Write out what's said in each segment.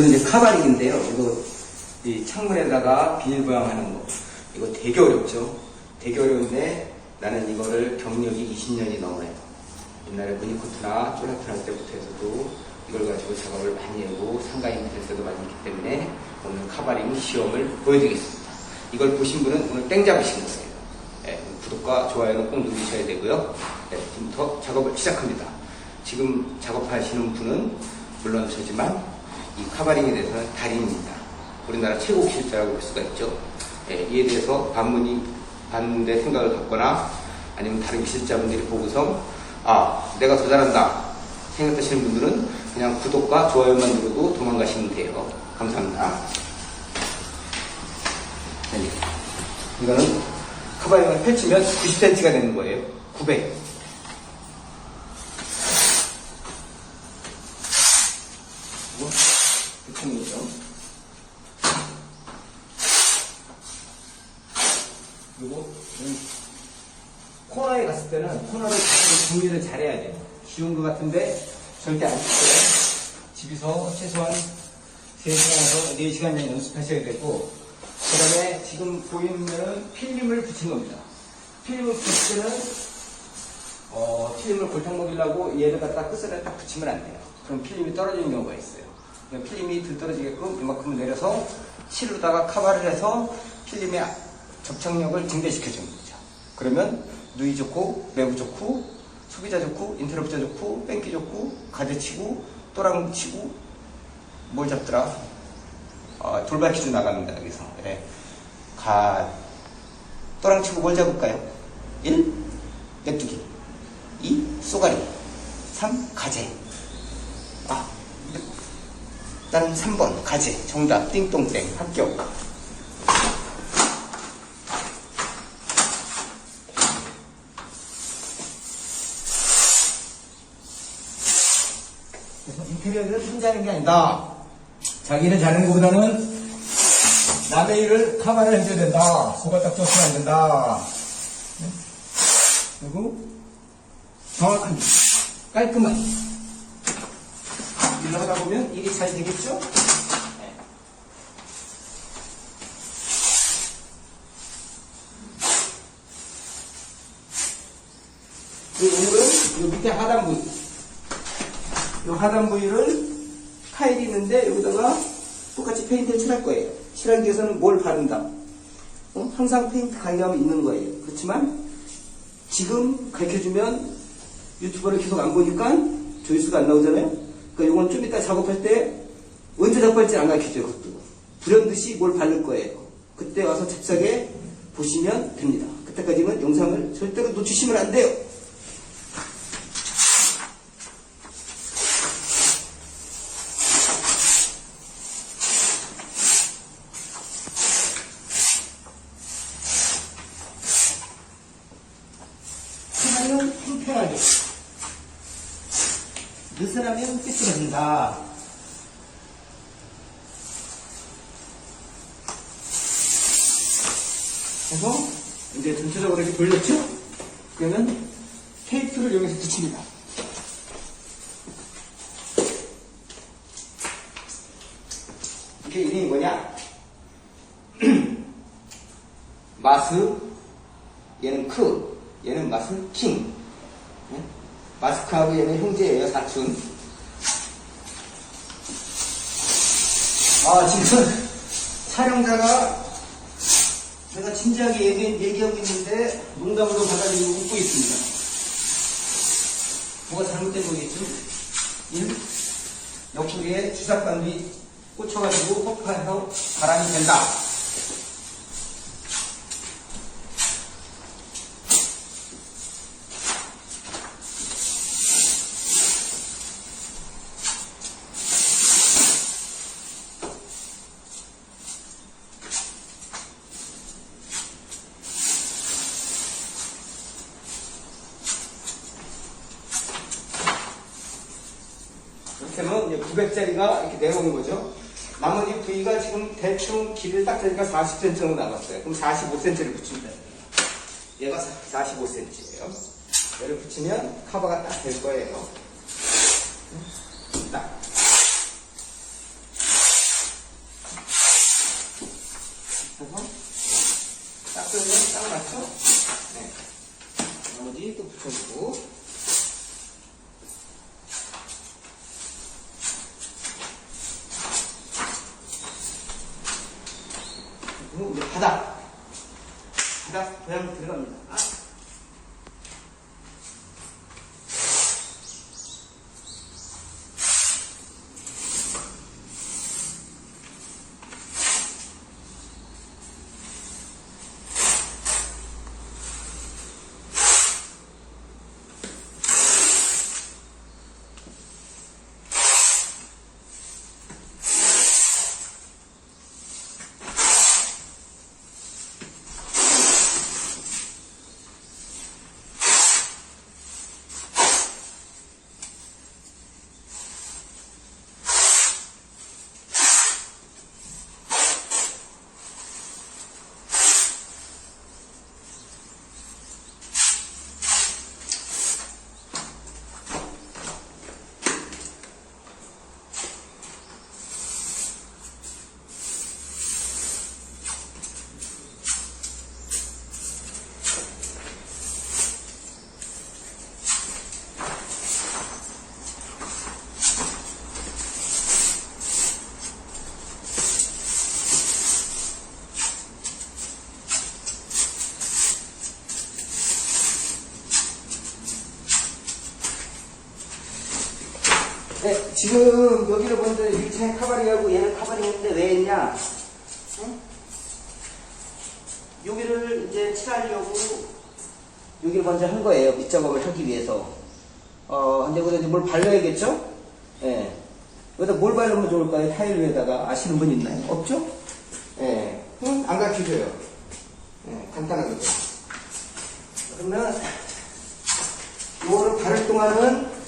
자, 오늘은 이제 카바릭인데요. 이거 이 창문에다가 비닐 보양하는 거. 이거 되게 어렵죠. 되게 어려운데 나는 이거를 경력이 20년이 넘어요. 옛날에 무니코트나 쫄라트 할 때부터 해서도 이걸 가지고 작업을 많이 하고 상가인 될 때도 많이 있기 때문에 오늘 카바링 시험을 보여드리겠습니다. 이걸 보신 분은 오늘 땡 잡으신 거예요. 예, 구독과 좋아요는 꼭 누르셔야 되고요. 예, 지금부터 작업을 시작합니다. 지금 작업하시는 분은 물론 저지만 이 카바링에 대해서는 달인입니다. 우리나라 최고 기술자라고 볼 수가 있죠. 예, 이에 대해서 반문이 반대 생각을 갖거나 아니면 다른 기술자분들이 보고서 아 내가 더 잘한다 생각하시는 분들은 그냥 구독과 좋아요만 누르고 도망가시면 돼요. 감사합니다. 네. 이거는 카바링을 펼치면 90cm가 되는 거예요. 900. 그리고 붙이는 거죠. 그리고 이 코너에 갔을 때는 코너를 정리를 잘해야 돼요. 쉬운 것 같은데 절대 안 쉬워요. 집에서 최소한 3시간에서 4시간 정도 연습하셔야 되고 그 다음에 지금 보이는 필름을 붙인 겁니다. 필름을 붙일 때는 어, 필름을 골탕 먹이려고 얘를 갖다 끝선에 딱 붙이면 안 돼요. 그럼 필름이 떨어지는 경우가 있어요. 그러니까 필름이 들 떨어지게끔 이만큼 내려서 실로다가 카바를 해서 필름의 접착력을 증대시켜 주는 거죠. 그러면 누이 좋고 매부 좋고 소비자 좋고 인터럽자 좋고 뺑기 좋고 가드 치고 또랑 치고 뭘 잡더라? 어, 돌발 퀴즈 나갑니다 여기서 예. 가 또랑 치고 뭘 잡을까요? 1. 메뚜기 2. 쏘가리 3. 가재 아 나는 3번 가재 정답 띵동땡 합격 그래서 하는 게 아니다. 자기 일을 잘하는 것보다는 남의 일을 카바를 해줘야 된다. 소가 딱 쫓으면 안 된다. 네? 그리고 정확하게, 깔끔하게. 일을 하다 보면 일이 잘 되겠죠? 네. 오늘은 이 밑에 하단 부위. 이 하단 부위를 타일이 있는데 여기다가 똑같이 페인트를 칠할 거예요. 칠하기 위해서는 뭘 바른다? 어? 항상 페인트 강의하면 있는 거예요. 그렇지만 지금 가르쳐주면 유튜버를 계속 안 보니까 조회수가 안 나오잖아요. 그러니까 이건 좀 이따 작업할 때 언제 작업할지 안 가르쳐줘요. 그것도. 불현듯이 뭘 바를 거예요. 그때 와서 잽싸게 보시면 됩니다. 그때까지는 영상을 절대로 놓치시면 안 돼요. 하면 불편하게. 느슨하면 삐뚤어진다. 그래서 이제 전체적으로 이렇게 돌렸죠? 그러면 테이프를 여기서 붙입니다. 이게 이름이 뭐냐? 마스, 얘는 크, 얘는 마스 킹. 네? 마스크하고 얘는 형제예요, 사촌. 아, 지금 촬영자가 제가 진지하게 얘기, 얘기하고 있는데 농담으로 받아들이고 웃고 있습니다. 뭐가 잘못된 거겠죠? 1. 옆구리에 주사관이 꽂혀가지고 폭파해서 바람이 된다. 900짜리가 이렇게 내려오는 거죠. 나머지 부위가 지금 대충 길을 딱 재니까 40cm 정도 남았어요. 그럼 45cm를 붙입니다. 얘가 45cm예요. 얘를 붙이면 커버가 딱 될 거예요. 딱. 맞죠? 네. 나머지 또 붙여주고. 그리고 바닥. 바닥 도양 들어갑니다. 네, 지금 여기를 보는데 1차에 카바링하고 얘는 카바링인데 왜 했냐? 응? 여기를 이제 칠하려고 여기를 먼저 한 거예요. 밑작업을 하기 위해서. 어, 근데 여기다 이제 뭘 발라야겠죠? 예. 여기다 뭘 바르면 좋을까요? 타일 위에다가 아시는 분 있나요? 없죠? 예. 응? 안 가르쳐줘요. 예, 간단하게. 그러면 이거를 바를 동안은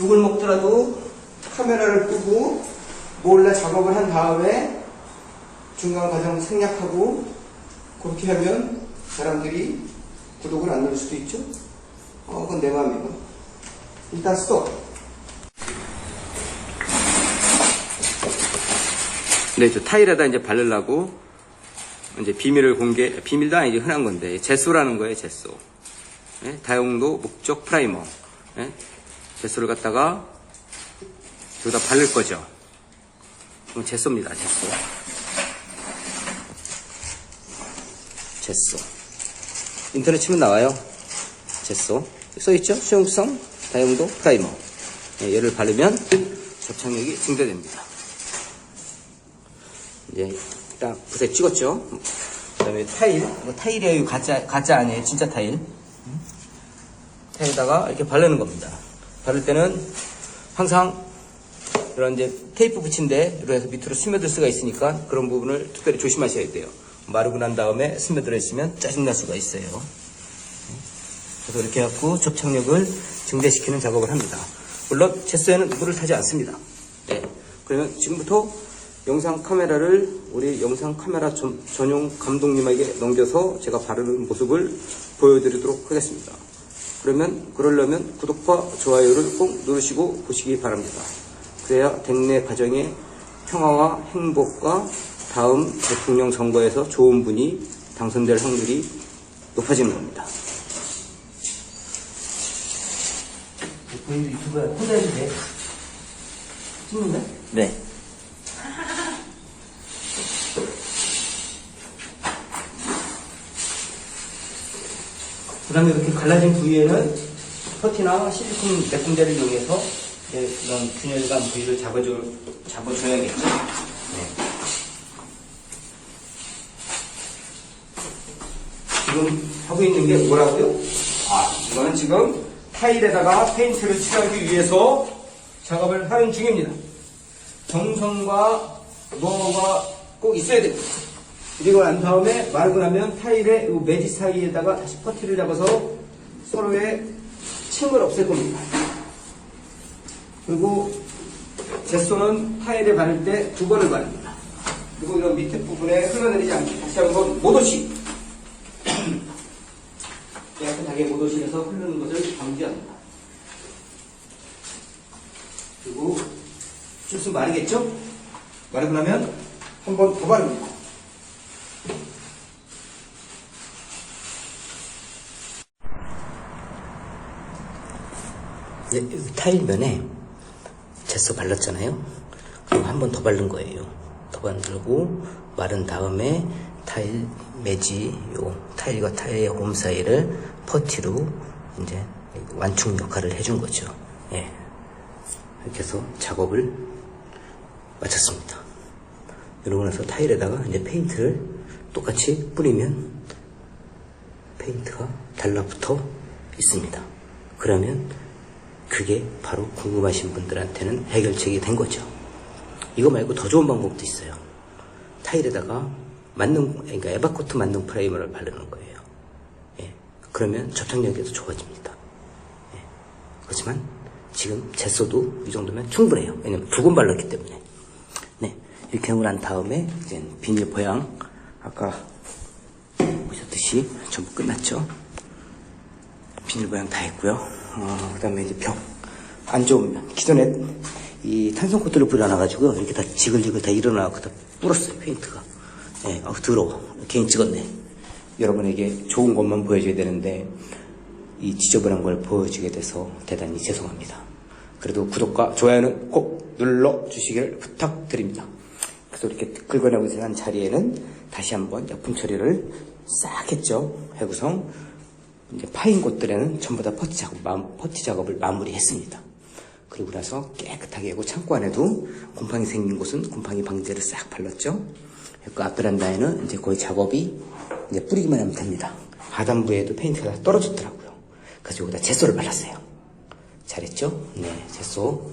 욕을 먹더라도 카메라를 끄고 몰래 작업을 한 다음에 중간 과정 생략하고 그렇게 하면 사람들이 구독을 안 누를 수도 있죠. 어, 그건 내 마음이고. 일단 스톱. 네, 저 타일에다 이제 바르려고 이제 비밀을 공개, 비밀도 아니지 흔한 건데 제소라는 거예요, 제소. 예, 다용도 목적 프라이머. 예, 제소를 갖다가 여기다 바를 거죠. 이건 제소입니다, 제소. 제소. 인터넷 치면 나와요. 제소. 써있죠? 수용성, 다용도 프라이머. 예, 얘를 바르면 접착력이 증대됩니다. 이제 딱 붓에 찍었죠. 그 다음에 타일, 뭐 타일이에요. 가짜 가짜 아니에요. 진짜 타일. 음? 타일에다가 이렇게 바르는 겁니다. 바를 때는 항상 이런 이제 테이프 붙인데 이렇게 해서 밑으로 스며들 수가 있으니까 그런 부분을 특별히 조심하셔야 돼요. 마르고 난 다음에 스며들어 있으면 짜증날 수가 있어요. 그래서 이렇게 해갖고 접착력을 증대시키는 작업을 합니다. 물론 제스에는 물을 타지 않습니다. 네. 그러면 지금부터 영상 카메라를 우리 영상 카메라 전, 전용 감독님에게 넘겨서 제가 바르는 모습을 보여드리도록 하겠습니다. 그러면 그러려면 구독과 좋아요를 꼭 누르시고 보시기 바랍니다. 그래야 백내 가정의 평화와 행복과 다음 대통령 선거에서 좋은 분이 당선될 확률이 높아지는 겁니다. 본인도 유튜브에 혼자 해도 돼. 찍는데? 네. 그 다음에 이렇게 갈라진 부위에는 퍼티나 실리콘 몇 군데를 이용해서 이제 이런 균열감 부위를 잡아줘, 잡아줘야겠죠. 네. 지금 하고 있는 게 뭐라고요? 아, 이거는 지금 타일에다가 페인트를 칠하기 위해서 작업을 하는 중입니다. 정성과 노하우가 꼭 있어야 됩니다. 그리고 난 다음에 말고 나면 타일의 이 매지 사이에다가 다시 퍼티를 잡아서 서로의 층을 없앨 겁니다. 그리고 제소는 타일에 바를 때 두 번을 바릅니다. 그리고 이런 밑에 부분에 흘러내리지 않게 다시 한번 모도시. 깨끗하게 모도실에서 흐르는 것을 방지합니다. 그리고 실수 마르겠죠? 마르고 나면 한 번 더 바릅니다. 타일면에 제소 발랐잖아요. 그럼 한 번 더 바른 거예요. 더 바르고 마른 다음에 타일 매지 요 타일과 타일의 홈 사이를 퍼티로 이제 완충 역할을 해준 거죠. 예. 이렇게 해서 작업을 마쳤습니다. 이러고 나서 타일에다가 이제 페인트를 똑같이 뿌리면 페인트가 달라붙어 있습니다. 그러면 그게 바로 궁금하신 분들한테는 해결책이 된 거죠. 이거 말고 더 좋은 방법도 있어요. 타일에다가 만능, 그러니까 에바코트 만능 프라이머를 바르는 거예요. 예. 그러면 접착력이 더 좋아집니다. 예. 그렇지만 지금 제소도 이 정도면 충분해요. 왜냐면 두 번 발랐기 때문에. 네. 이렇게 하고 난 다음에 이제 비닐 보양 아까 보셨듯이 전부 끝났죠. 비닐 보양 다 했고요. 어, 그 다음에 이제 벽. 안 좋은 면. 기존에 이 탄성 코트를 뿌려놔가지고 이렇게 다 지글지글 다 일어나고 다 불었어요, 페인트가. 예, 아 더러워. 괜히 찍었네. 여러분에게 좋은 것만 보여줘야 되는데, 이 지저분한 걸 보여주게 돼서 대단히 죄송합니다. 그래도 구독과 좋아요는 꼭 눌러주시길 부탁드립니다. 그래서 이렇게 긁어내고 있는 자리에는 다시 한번 약품 처리를 싹 했죠. 해구성. 이제 파인 곳들에는 전부 다 퍼티 작업, 마, 퍼티 작업을 마무리했습니다. 그리고 나서 깨끗하게 하고 창고 안에도 곰팡이 생긴 곳은 곰팡이 방제를 싹 발랐죠. 그 앞베란다에는 이제 거의 작업이 이제 뿌리기만 하면 됩니다. 하단부에도 페인트가 다 떨어졌더라고요. 그래서 여기다 제소를 발랐어요. 잘했죠? 네, 제소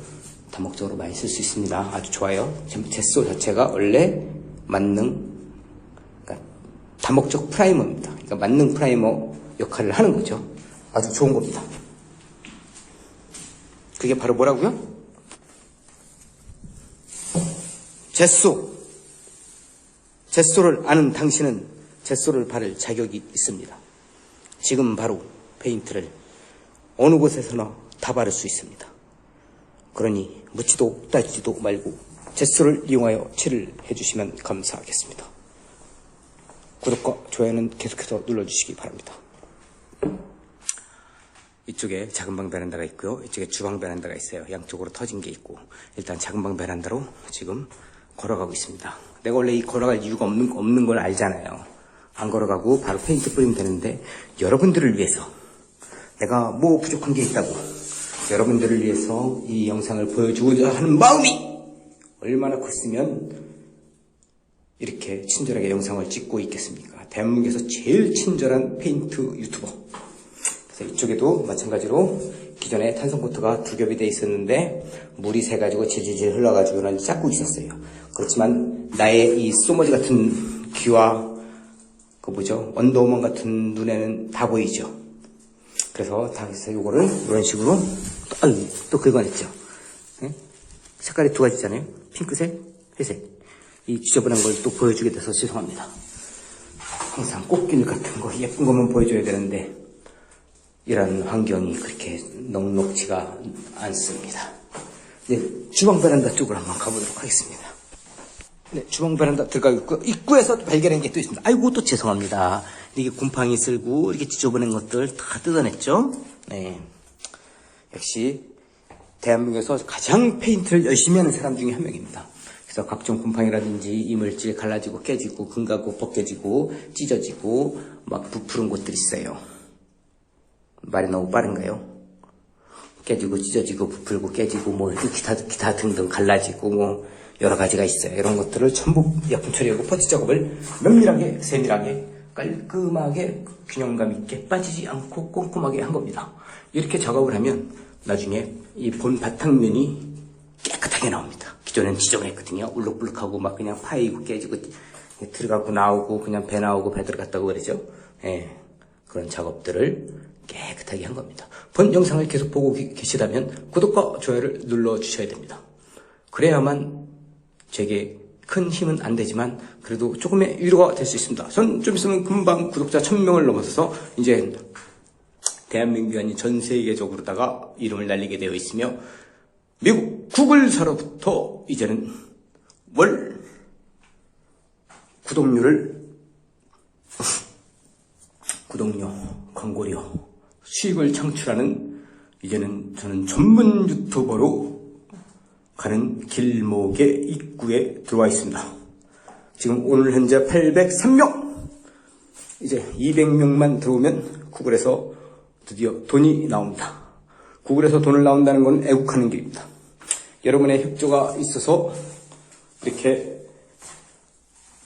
다목적으로 많이 쓸 수 있습니다. 아주 좋아요. 제소 자체가 원래 만능, 그러니까 다목적 프라이머입니다. 그러니까 만능 프라이머 역할을 하는 거죠. 아주 좋은 겁니다. 그게 바로 뭐라고요? 제소. 제소를 아는 당신은 제소를 바를 자격이 있습니다. 지금 바로 페인트를 어느 곳에서나 다 바를 수 있습니다. 그러니 묻지도 따지지도 말고 제소를 이용하여 칠을 해주시면 감사하겠습니다. 구독과 좋아요는 계속해서 눌러주시기 바랍니다. 이쪽에 작은 방 베란다가 있고요. 이쪽에 주방 베란다가 있어요. 양쪽으로 터진 게 있고 일단 작은 방 베란다로 지금 걸어가고 있습니다. 내가 원래 이 걸어갈 이유가 없는, 없는 걸 알잖아요. 안 걸어가고 바로 페인트 뿌리면 되는데 여러분들을 위해서 내가 뭐 부족한 게 있다고 여러분들을 위해서 이 영상을 보여주고자 하는 마음이 얼마나 컸으면 이렇게 친절하게 영상을 찍고 있겠습니까? 대한민국에서 제일 친절한 페인트 유튜버. 이쪽에도 마찬가지로 기존에 탄성 코트가 두 겹이 돼 있었는데 물이 새가지고 질질질 흘러가지고는 닦고 있었어요. 그렇지만 나의 이 소머지 같은 귀와 그 뭐죠 언더우먼 같은 눈에는 다 보이죠. 그래서 다 해서 요거를 이런 식으로 또, 또 긁어냈죠. 예? 색깔이 두 가지잖아요. 핑크색, 회색. 이 지저분한 걸 또 보여주게 돼서 죄송합니다. 항상 꽃길 같은 거 예쁜 것만 보여줘야 되는데 이런 환경이 그렇게 넉넉지가 않습니다. 이제 주방 베란다 쪽으로 한번 가보도록 하겠습니다. 네, 주방 베란다 들어가고 있고 입구에서 또 발견한 게 또 있습니다. 아이고 또 죄송합니다. 이게 곰팡이 쓸고 이렇게 지저분한 것들 다 뜯어냈죠. 네, 역시 대한민국에서 가장 페인트를 열심히 하는 사람 중에 한 명입니다. 그래서 각종 곰팡이라든지 이물질 갈라지고 깨지고 금가고 벗겨지고 찢어지고 막 부푸른 곳들이 있어요. 말이 너무 빠른가요? 깨지고 찢어지고 부풀고 깨지고 뭐 기타 기타 등등 갈라지고 뭐 여러 가지가 있어요. 이런 것들을 전부 약품 처리하고 퍼치 작업을 면밀하게 세밀하게 깔끔하게 균형감 있게 빠지지 않고 꼼꼼하게 한 겁니다. 이렇게 작업을 하면 나중에 이 본 바탕면이 깨끗하게 나옵니다. 기존엔 지저분했거든요. 울룩불룩하고 막 그냥 파이고 깨지고 들어가고 나오고 그냥 배 나오고 배 들어갔다고 그러죠. 예. 그런 작업들을 깨끗하게 한 겁니다. 본 영상을 계속 보고 계- 계시다면 구독과 좋아요를 눌러 주셔야 됩니다. 그래야만 제게 큰 힘은 안 되지만 그래도 조금의 위로가 될 수 있습니다. 전 좀 있으면 금방 구독자 1000명을 넘어서서 이제 대한민국이 아닌 전 세계적으로다가 이름을 날리게 되어 있으며 미국 구글사로부터 이제는 월 구독료를 구독료, 광고료, 수익을 창출하는 이제는 저는 전문 유튜버로 가는 길목의 입구에 들어와 있습니다. 지금 오늘 현재 803명! 이제 200명만 들어오면 구글에서 드디어 돈이 나옵니다. 구글에서 돈을 나온다는 건 애국하는 길입니다. 여러분의 협조가 있어서 이렇게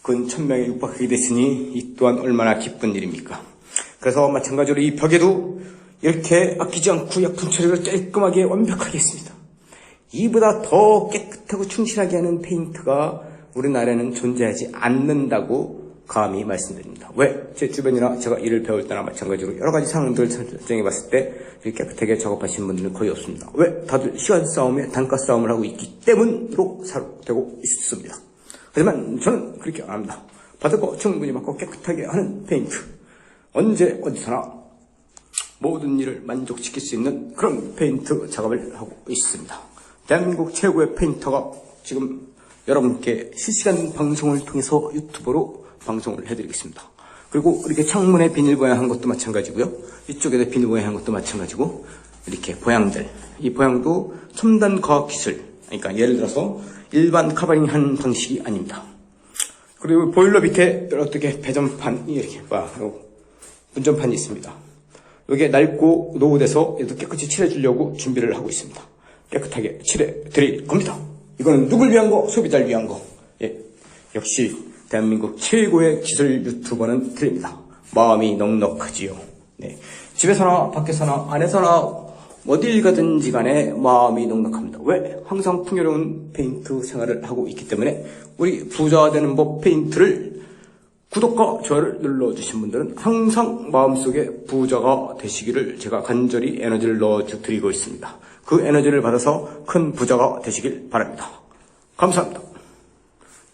근 천명에 육박하게 됐으니 이 또한 얼마나 기쁜 일입니까? 그래서 마찬가지로 이 벽에도 이렇게 아끼지 않고 약품 처리를 깔끔하게 완벽하게 했습니다. 이보다 더 깨끗하고 충실하게 하는 페인트가 우리나라에는 존재하지 않는다고 감히 말씀드립니다. 왜? 제 주변이나 제가 일을 배울 때나 마찬가지로 여러 가지 상황들을 설정해 봤을 때 깨끗하게 작업하시는 분들은 거의 없습니다. 왜? 다들 시간 싸움에 단가 싸움을 하고 있기 때문으로 사료되고 있습니다. 하지만 저는 그렇게 안 합니다. 받을 거 충분히 받고 깨끗하게 하는 페인트. 언제 어디서나 모든 일을 만족시킬 수 있는 그런 페인트 작업을 하고 있습니다. 대한민국 최고의 페인터가 지금 여러분께 실시간 방송을 통해서 유튜브로 방송을 해드리겠습니다. 그리고 이렇게 창문에 비닐 보양한 것도 마찬가지고요. 이쪽에도 비닐 보양한 것도 마찬가지고 이렇게 보양들. 이 보양도 첨단 과학 기술. 그러니까 예를 들어서 일반 카바링 하는 방식이 아닙니다. 그리고 보일러 밑에 어떻게 배전판이 이렇게 봐. 운전판이 있습니다. 여기에 낡고 노후돼서 얘도 깨끗이 칠해주려고 준비를 하고 있습니다. 깨끗하게 칠해 드릴 겁니다. 이거는 누굴 위한 거? 소비자를 위한 거. 예. 역시 대한민국 최고의 기술 유튜버는 드립니다. 마음이 넉넉하지요. 네. 집에서나 밖에서나 안에서나 어딜 가든지 간에 마음이 넉넉합니다. 왜? 항상 풍요로운 페인트 생활을 하고 있기 때문에 우리 부자 되는 법 페인트를 구독과 좋아요를 눌러주신 분들은 항상 마음속에 부자가 되시기를 제가 간절히 에너지를 넣어드리고 있습니다. 그 에너지를 받아서 큰 부자가 되시길 바랍니다. 감사합니다.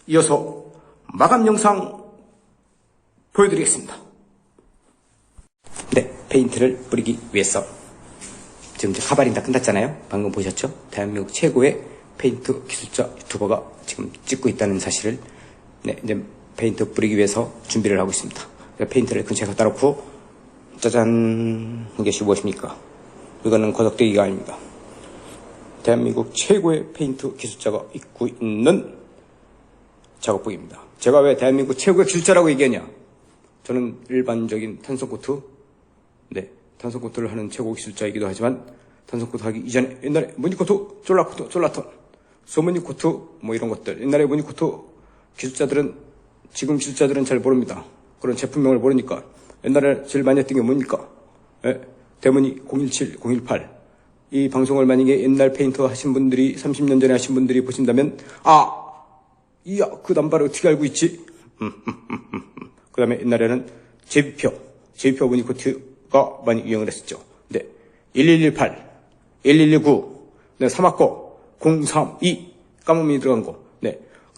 이어서 마감 영상 보여드리겠습니다. 네, 페인트를 뿌리기 위해서 지금 이제 카바린 다 끝났잖아요. 방금 보셨죠? 대한민국 최고의 페인트 기술자 유튜버가 지금 찍고 있다는 사실을 네, 이제 페인트 뿌리기 위해서 준비를 하고 있습니다. 페인트를 근처에 갖다 놓고 짜잔 이것이 무엇입니까? 이거는 거덕대기가 아닙니다. 대한민국 최고의 페인트 기술자가 입고 있는 작업복입니다. 제가 왜 대한민국 최고의 기술자라고 얘기하냐? 저는 일반적인 탄성 코트, 네, 탄성 코트를 하는 최고 기술자이기도 하지만 탄성 코트 하기 이전에 옛날에 무늬 코트, 쫄라 코트, 쫄라톤, 소무늬 코트 뭐 이런 것들 옛날에 무늬 코트 기술자들은 지금 기술자들은 잘 모릅니다. 그런 제품명을 모르니까 옛날에 제일 많이 했던 게 뭡니까? 예, 대문이 017, 018. 이 방송을 만약에 옛날 페인터 하신 분들이 30년 전에 하신 분들이 보신다면 아 이야 그 남발을 어떻게 알고 있지? 그 다음에 옛날에는 제비표 제비표 무늬코트가 많이 유행을 했었죠. 네, 1118, 1119, 네, 사막거 032 까무미 들어간 거.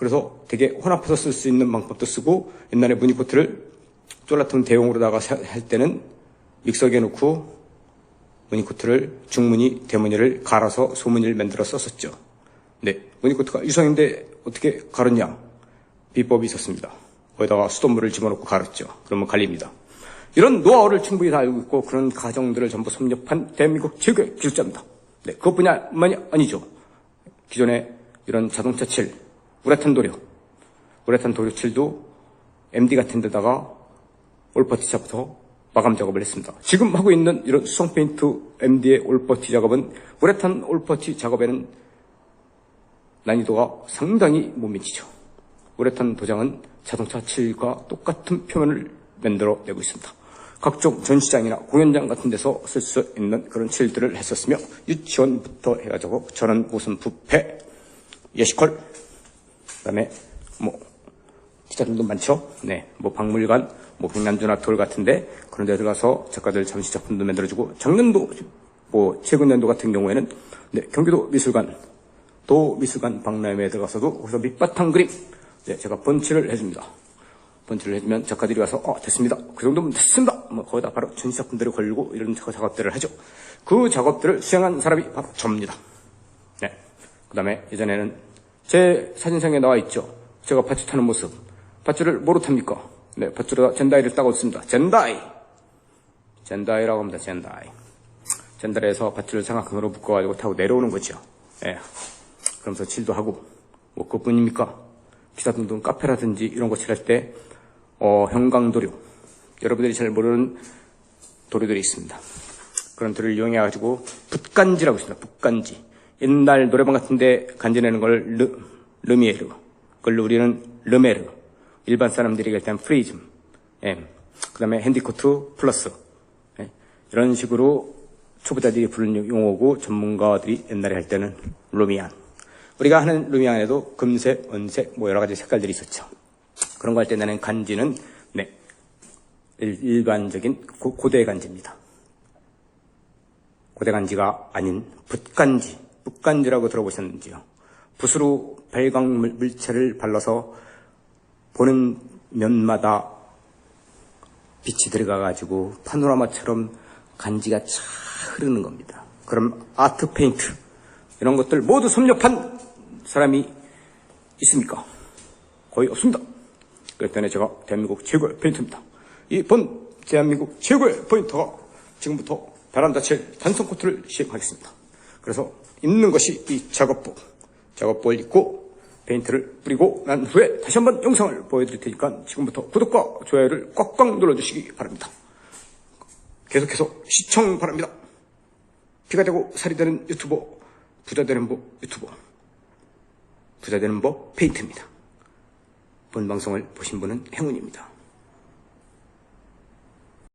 네, 그래서 되게 혼합해서 쓸 수 있는 방법도 쓰고 옛날에 무늬코트를 쫄라톤 대용으로다가 할 때는 믹서기에 넣고 무늬코트를 중무늬, 대무늬를 갈아서 소무늬를 만들어 썼었죠. 네, 무늬코트가 유성인데 어떻게 갈았냐? 비법이 있었습니다. 거기다가 수돗물을 집어넣고 갈았죠. 그러면 갈립니다. 이런 노하우를 충분히 다 알고 있고 그런 가정들을 전부 섭렵한 대한민국 최고의 기술자입니다. 네, 그것뿐만이 아니죠. 기존에 이런 자동차 칠, 우레탄 도료, 우레탄 도료 칠도 MD 같은 데다가 올퍼티차부터 마감 작업을 했습니다. 지금 하고 있는 이런 수성 페인트 MD의 올퍼티 작업은 우레탄 올퍼티 작업에는 난이도가 상당히 못 미치죠. 우레탄 도장은 자동차 칠과 똑같은 표면을 만들어내고 있습니다. 각종 전시장이나 공연장 같은 데서 쓸 수 있는 그런 칠들을 했었으며 유치원부터 해가지고 저는 무슨 부패, 예시컬, 그다음에 뭐 기자들도 많죠. 네, 뭐 박물관, 뭐 백남주나 돌 같은데 그런 데 들어가서 작가들 전시 작품도 만들어주고 작년도 뭐 최근 연도 같은 경우에는 네, 경기도 미술관, 도 미술관 박람회에 들어가서도 거기서 밑바탕 그림 네, 제가 번치를 해줍니다. 번치를 해주면 작가들이 와서 어 됐습니다. 그 정도면 됐습니다. 뭐 거기다 바로 전시 작품들을 걸고 이런 작업들을 하죠. 그 작업들을 수행한 사람이 바로 접니다. 네. 그 다음에 예전에는 제 사진상에 나와 있죠. 제가 밧줄 타는 모습. 밧줄을 뭐로 탑니까? 네, 밧줄에다 젠다이를 따고 있습니다. 젠다이! 젠다이라고 합니다, 젠다이. 전달해서 밧줄을 삼각형으로 묶어가지고 타고 내려오는 거죠. 예. 그러면서 칠도 하고, 뭐, 그것뿐입니까? 기타 등등 카페라든지 이런 거 칠할 때, 어, 형광도료. 여러분들이 잘 모르는 도료들이 있습니다. 그런 도료를 이용해가지고, 붓간지라고 있습니다. 붓간지. 옛날 노래방 같은데 간지내는 걸 르, 르미에르. 그걸로 우리는 르메르. 일반 사람들이 일단 프리즘. 예. 그 다음에 핸디코트 플러스. 예. 이런 식으로 초보자들이 부르는 용어고 전문가들이 옛날에 할 때는 루미안. 우리가 하는 루미안에도 금색, 은색, 뭐 여러 가지 색깔들이 있었죠. 그런 거 할 때 나는 간지는 네 일- 일반적인 고, 고대 간지입니다. 고대 간지가 아닌 붓간지, 붓간지라고 들어보셨는지요? 붓으로 발광 물- 물체를 발라서 보는 면마다 빛이 들어가가지고 파노라마처럼 간지가 쫙 흐르는 겁니다. 그럼 아트 페인트 이런 것들 모두 섭렵한 사람이 있습니까? 거의 없습니다. 때문에 제가 대한민국 최고의 페인터입니다. 이 본 대한민국 최고의 포인터가 지금부터 베란다 칠 단성 코트를 시행하겠습니다. 그래서 입는 것이 이 작업복. 작업복을 입고 페인트를 뿌리고 난 후에 다시 한번 영상을 보여드릴 테니까 지금부터 구독과 좋아요를 꽉꽉 눌러주시기 바랍니다. 계속해서 시청 바랍니다. 피가 되고 살이 되는 유튜버, 부자 되는 법 유튜버, 부자 되는 법 페인트입니다. 본 방송을 보신 분은 행운입니다.